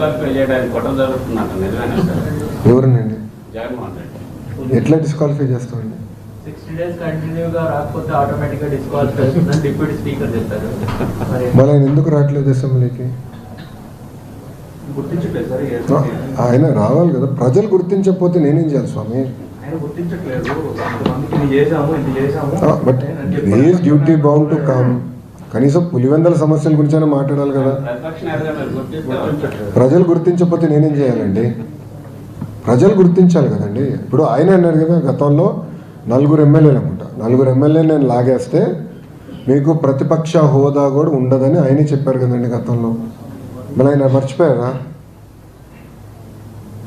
Disqualify చేయడానికి కుట్ర జరుగుతుందంట నిజమేనా సార్? ఎవరినండి? జగన్మోహన్ రెడ్డి. ఎట్లా డిస్క్వాలిఫై చేస్తామండి? సిక్స్టీ డేస్ కంటిన్యూగా రాకపోతే ఆటోమేటిక్గా డిస్క్వాలిఫై అవుతుందని డిప్యూటీ స్పీకర్ చెప్పారు. మరి ఆయన ఎందుకు రావట్లేదు అసెంబ్లీకి? ఆయన రావాలి కదా. ప్రజలు గుర్తించకపోతే నేనేం చేయాలి స్వామి? But duty bound to come కనీసం పులివెందల సమస్యల గురించి అయినా మాట్లాడాలి కదా. మీరు. ప్రజలు గుర్తించకపోతే నేనేం చేయాలండి? ప్రజలు గుర్తించాలి కదండి. ఇప్పుడు ఆయన అన్నారు కదా గతంలో నలుగురు ఎమ్మెల్యేలు అనుకుంటా. నలుగురు ఎమ్మెల్యే నేను లాగేస్తే మీకు ప్రతిపక్ష హోదా కూడా ఉండదని ఆయనే చెప్పారు కదండి గతంలో. మళ్ళీ ఆయన మర్చిపోయారా?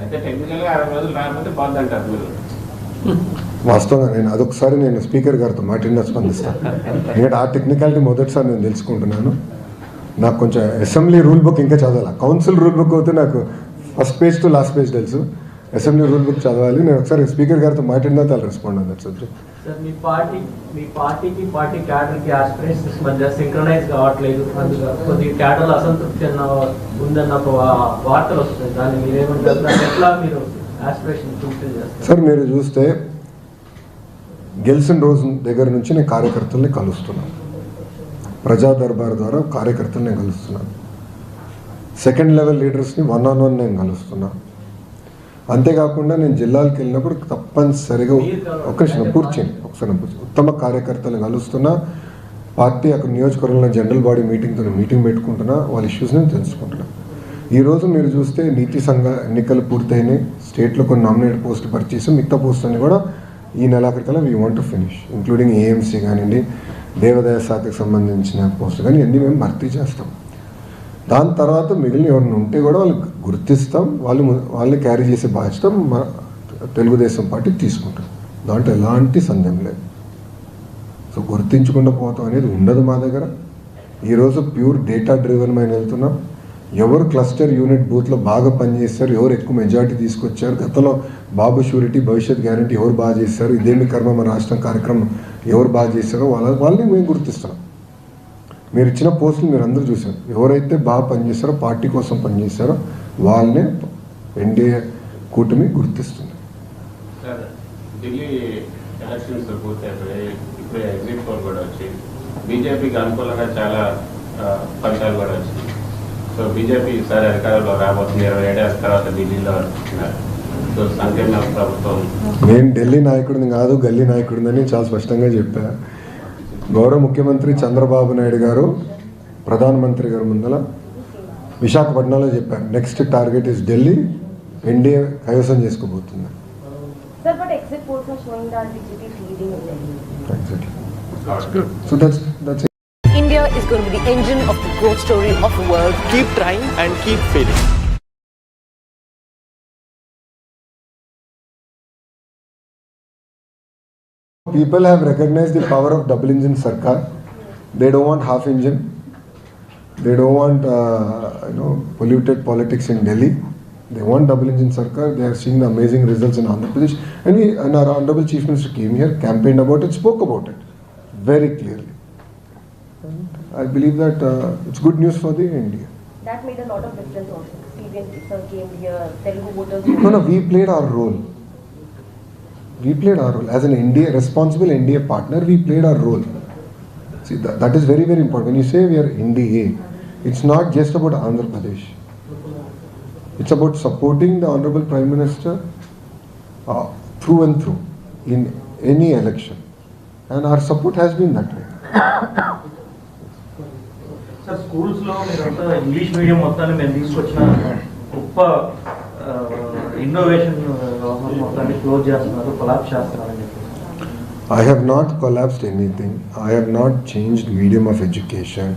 అయితే టెక్నికల్గా అరవై రోజులు రాకపోతే బాధ అంటారు మీరు. వాస్తవంగా నేను అదొకసారి నేను స్పీకర్ గారితో మాట్లాడిన స్పందిస్తాను ఎందుకంటే ఆ టెక్నికాలిటీ మొదటిసారి నేను తెలుసుకుంటున్నాను. నాకు కొంచెం అసెంబ్లీ రూల్ బుక్ ఇంకా చదవాలి? కౌన్సిల్ రూల్ బుక్ అయితే నాకు first page to last page తెలుసు. అసెంబ్లీ రూల్ బుక్ చదవాలి. నేను ఒకసారి స్పీకర్ గారితో మాట్లాడినా వాళ్ళు రెస్పాండ్ అన్నారు సబ్జెక్ట్ సార్ మీ పార్టీ మీ పార్టీకి పార్టీ క్యాడర్కి ఆస్పిరేషన్స్ మధ్య సింక్రనైజ్ కావట్లేదు. అందులో కొద్దిగా క్యాడర్లో అసంతృప్తి అన్న ఉందన్న ఒక వా- వార్తలు వస్తున్నాయి. దాన్ని మీరేమంటారు? ఎట్లా మీరు ఆస్పిరేషన్ ఫుల్ఫిల్ చేస్తారు? సార్ మీరు చూస్తే గెలిచిన రోజు దగ్గర నుంచి నేను కార్యకర్తల్ని కలుస్తున్నాను. ప్రజా దర్బార్ ద్వారా కార్యకర్తల్ని నేను కలుస్తున్నాను. సెకండ్ లెవెల్ లీడర్స్ని వన్ ఆన్ వన్ నేను కలుస్తున్నాను. అంతేకాకుండా నేను జిల్లాలకు వెళ్ళినప్పుడు తప్పనిసరిగా ఒక నిమిషం కూర్చొని ఒకసారి నేను ఉత్తమ కార్యకర్తలను కలుస్తున్నా పార్టీ అక్కడ నియోజకవర్గంలో జనరల్ బాడీ మీటింగ్తో మీటింగ్ పెట్టుకుంటున్నా వాళ్ళ ఇష్యూస్ నేను తెలుసుకుంటున్నా. ఈరోజు మీరు చూస్తే నీతి సంఘ ఎన్నికలు పూర్తయినాయి. స్టేట్లో కొన్ని నామినేట్ పోస్ట్ పరిచేసి మిగతా పోస్టులన్నీ కూడా ఈ నెలాఖరికల్లా we want to finish including AMC కానివ్వండి దేవాదాయ శాఖకు సంబంధించిన పోస్ట్ కానీ అన్నీ మేము భర్తీ చేస్తాం. దాని తర్వాత మిగిలిన ఎవరిని ఉంటే కూడా వాళ్ళు గుర్తిస్తాం వాళ్ళు వాళ్ళని క్యారీ చేసే బాధ్యత మా తెలుగుదేశం పార్టీ తీసుకుంటాం దాంట్లో ఎలాంటి సందేహం లేదు. సో గుర్తించకుండా పోతాం అనేది ఉండదు మా దగ్గర. ఈరోజు ప్యూర్ డేటా డ్రివెన్ మైన వెళ్తున్నాం. ఎవరు క్లస్టర్ యూనిట్ బూత్లో బాగా పనిచేస్తారు ఎవరు ఎక్కువ మెజారిటీ తీసుకొచ్చారు గతంలో బాబు షూరిటీ భవిష్యత్ గ్యారంటీ ఎవరు బాగా చేశారు ఇదేమి కర్మ మన రాష్ట్రం కార్యక్రమం ఎవరు బాగా చేశారో వాళ్ళ వాళ్ళని మేము గుర్తిస్తున్నాం మీరు ఇచ్చిన పోస్టులు మీరు అందరూ చూశారు. ఎవరైతే బాగా పనిచేస్తారో పార్టీ కోసం పనిచేస్తారో వాళ్ళనే ఎన్డీఏ కూటమి గుర్తిస్తుంది. ఢిల్లీ ఎలక్షన్స్ పూర్తయిపోయాయి ఇప్పుడు ఎగ్జిట్ పోల్ కూడా బీజేపీకి అనుకూలంగా చాలా ఫలితాలు కూడా వచ్చినాయి. సో బీజేపీ ఈసారి అధికారంలో రాబోతుంది. ఇరవై ఏడేళ్ళ తర్వాత ఢిల్లీలో. సో సంకీర్ణ ప్రభుత్వం నేను ఢిల్లీ నాయకుడిని కాదు గల్లీ నాయకుడిని చాలా స్పష్టంగా చెప్పా. గౌరవ ముఖ్యమంత్రి చంద్రబాబు నాయుడు గారు ప్రధానమంత్రి గారు ముందల విశాఖపట్నంలో చెప్పారు next target is Delhi NDA కైవసం చేసుకోబోతుంది. So that's that's going to be the engine of the growth story of the world. keep trying and keep failing. People have recognized the power of double engine Sarkar. They don't want half engine. They don't want uh, you know polluted politics in Delhi. They want double engine Sarkar. They are seeing the amazing results in Andhra Pradesh. And we and our honorable chief minister came here, campaigned about it, spoke about it very clearly. And I believe that uh, it's good news for the India. That made a lot of difference also. Sir came here, Telugu voters. No, no, we played our role. We played our role. As an India, responsible India partner, we played our role. See, that, that is very, very important. When you say we are NDA, it's not just about Andhra Pradesh. It's about supporting the Honorable Prime Minister uh, through and through in any election. And our support has been that way. స్కూల్స్లో మీరంతా English medium మొత్తాన్ని మేము తీసుకొచ్చిన గొప్ప innovation మొత్తాన్ని close చేస్తున్నారు collab చేస్తున్నారని చెప్పి I have not collapsed anything. I have not changed medium of education.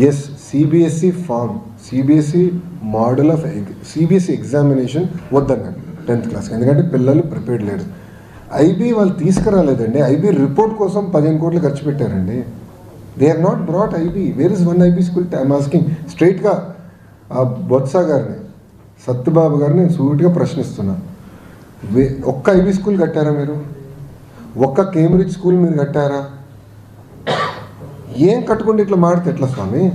Yes, CBSE form, CBSE model of ex- CBSE examination వద్దన్నాడు టెన్త్ క్లాస్ ఎందుకంటే పిల్లలు ప్రిపేర్డ్ లేరు. ఐబీ వాళ్ళు తీసుకురాలేదండి. ఐబీ రిపోర్ట్ కోసం పదిహేను కోట్లు ఖర్చు పెట్టారండి. They have not brought IB where is one IB school time asking స్ట్రైట్గా ఆ బొత్స గారిని సత్యబాబు గారిని నేను సూటిగా ప్రశ్నిస్తున్నా. వే- ఒక్క ఐబీ స్కూల్ కట్టారా మీరు? ఒక్క కేంబ్రిడ్జ్ స్కూల్ మీరు కట్టారా? ఏం కట్టుకుంటే ఇట్లా మాడితే ఎట్లా స్వామి?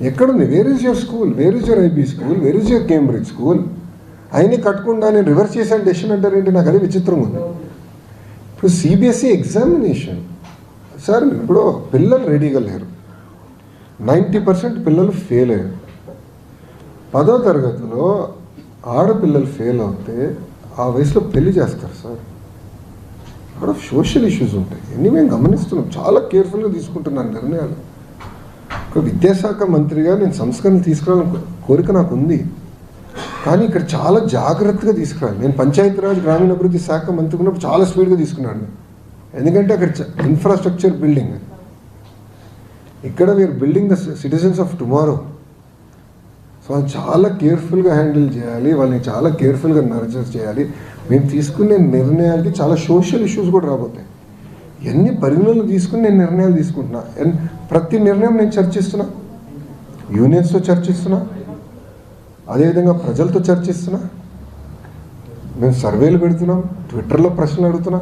ఎక్కడుంది? Where is your school where is your IB school where is your Cambridge school అయినా కట్టకుండా నేను రివర్స్ చేశాను డెసిషన్ అంటారేంటి నాకు అదే విచిత్రంగా ఉంది. ఇప్పుడు సిబిఎస్ఈ ఎగ్జామినేషన్ సార్ ఇప్పుడు పిల్లలు రెడీగా లేరు. నైంటీ పర్సెంట్ పిల్లలు ఫెయిల్ అయ్యారు. పదో తరగతిలో ఆడపిల్లలు ఫెయిల్ అవుతే ఆ వయసులో పెళ్ళి చేస్తారు సార్. అక్కడ సోషల్ ఇష్యూస్ ఉంటాయి. ఇవన్నీ మేము గమనిస్తున్నాం. చాలా కేర్ఫుల్గా తీసుకుంటున్నాను నిర్ణయాలు. విద్యాశాఖ మంత్రిగా నేను సంస్కరణ తీసుకురావాలని కోరిక నాకు ఉంది. కానీ ఇక్కడ చాలా జాగ్రత్తగా తీసుకురాలి నేను పంచాయతీరాజ్ గ్రామీణాభివృద్ధి శాఖ మంత్రి ఉన్నప్పుడు చాలా స్పీడ్గా తీసుకున్నాను ఎందుకంటే అక్కడ ఇన్ఫ్రాస్ట్రక్చర్ బిల్డింగ్ ఇక్కడ we're building the citizens of tomorrow so వాళ్ళు చాలా కేర్ఫుల్గా హ్యాండిల్ చేయాలి వాళ్ళని చాలా కేర్ఫుల్గా నర్చర్ చేయాలి. మేము తీసుకునే నిర్ణయాలకి చాలా సోషల్ ఇష్యూస్ కూడా రాబోతాయి. ఎన్ని పరిగణనలు తీసుకుని నేను నిర్ణయాలు తీసుకుంటున్నా? ఎన్- ప్రతి నిర్ణయం నేను చర్చిస్తున్నా. యూనియన్స్తో చర్చిస్తున్నా. అదేవిధంగా ప్రజలతో చర్చిస్తున్నా. మేము సర్వేలు పెడుతున్నాం ట్విట్టర్లో ప్రశ్నలు అడుగుతున్నా.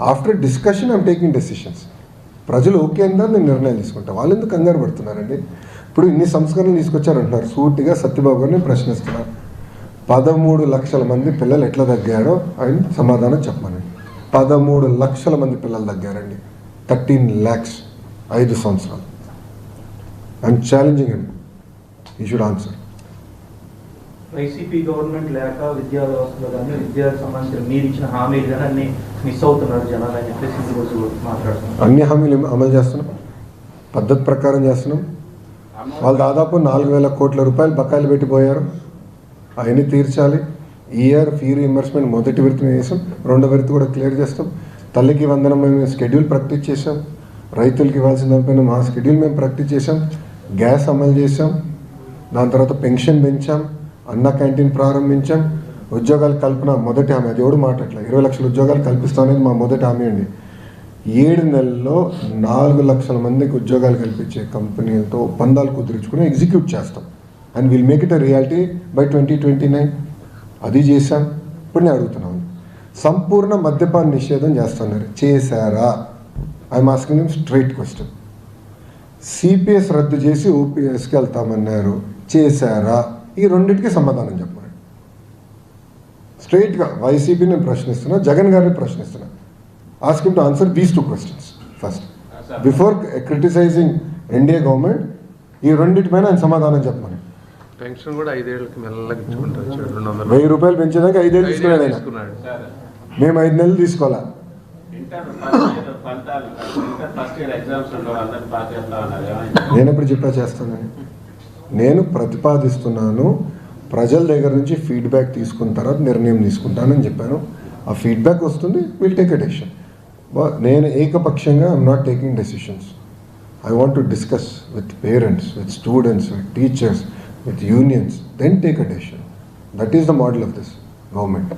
After discussion I'm taking decisions ప్రజలు ఓకే అందా నేను నిర్ణయాలు తీసుకుంటా. వాళ్ళు ఎందుకు కంగారు పడుతున్నారండి? ఇప్పుడు ఇన్ని సంస్కరణలు తీసుకొచ్చారంటున్నారు. సూటిగా సత్యబాబు గారిని ప్రశ్నిస్తున్నారు. పదమూడు లక్షల మంది పిల్లలు ఎట్లా తగ్గారో ఆయన సమాధానం చెప్పమనండి. పదమూడు లక్షల మంది పిల్లలు తగ్గారండి. థర్టీన్ ల్యాక్స్ ఐదు సంవత్సరాలు. ఐఎమ్ ఛాలెంజింగ్ అండి ఈ షుడ్ ఆన్సర్ వైసీపీ గవర్నమెంట్ లేక విద్యా వ్యవస్థలో కానీ విద్యాకు సంబంధించిన మీరు ఇచ్చిన హామీలు కానీ అన్ని మిస్ అవుతున్నారు జనాలు అని చెప్పేసి ఈ రోజు మాట్లాడుతున్నారు అన్ని హామీలు అమలు చేస్తున్నాం? పద్ధతి ప్రకారం చేస్తున్నాం. వాళ్ళు దాదాపు నాలుగు వేల కోట్ల రూపాయలు బకాయిలు పెట్టిపోయారు. అవన్నీ తీర్చాలి. ఈఆర్ ఇయర్ ఫీ రీఎంబర్స్మెంట్ మొదటి విడత వేసాం రెండో విడత కూడా క్లియర్ చేస్తాం. తల్లికి వందనం మేము షెడ్యూల్ ప్రాక్టీస్ చేసాం రైతులకి ఇవ్వాల్సిన దానిపైన మా షెడ్యూల్ మేము ప్రాక్టీస్ చేసాం గ్యాస్ అమలు చేసాం దాని తర్వాత పెన్షన్ పెంచాం. అన్న క్యాంటీన్ ప్రారంభించాం. ఉద్యోగాల కల్పన మొదటి హామీ. అది ఎవడు మాట్లాడలే ఇరవై లక్షల ఉద్యోగాలు కల్పిస్తామనేది మా మొదటి హామీ అండి. ఏడు నెలల్లో నాలుగు లక్షల మందికి ఉద్యోగాలు కల్పించే కంపెనీలతో ఒప్పందాలు కుదుర్చుకుని ఎగ్జిక్యూట్ చేస్తాం. And will make it a reality by twenty twenty nine. అది చేశాం. ఇప్పుడు నేను అడుగుతున్నాను సంపూర్ణ మద్యపాన నిషేధం చేస్తున్నారు. చేశారా? I am asking straight question CPS రద్దు చేసి ఓపీఎస్కి వెళ్తామన్నారు. చేశారా? ఈ రెండింటికి సమాధానం చెప్పండి. స్ట్రైట్గా వైసీపీ నేను ప్రశ్నిస్తున్నా జగన్ గారిని ప్రశ్నిస్తున్నా. Ask to answer these two questions first before criticising NDA government ఈ రెండింటిపైన ఆయన సమాధానం చెప్పమని. పెన్షన్ కూడా ఐదేళ్ళకి మెల్లగా వెయ్యి రూపాయలు పెంచేదాకా ఐదేళ్ళు తీసుకున్నాడు ఆయన. మేము ఐదు నెలలు తీసుకోవాలా? నేను ఎప్పుడు చెప్పా చేస్తానని? నేను ప్రతిపాదిస్తున్నాను ప్రజల దగ్గర నుంచి ఫీడ్బ్యాక్ తీసుకున్న తర్వాత నిర్ణయం తీసుకుంటానని చెప్పాను. ఆ ఫీడ్బ్యాక్ వస్తుంది విల్ టేక్ డెసిషన్ నేను ఏకపక్షంగా I'm not taking decisions I want to discuss with parents with students with teachers with unions then take a decision that is the model of this government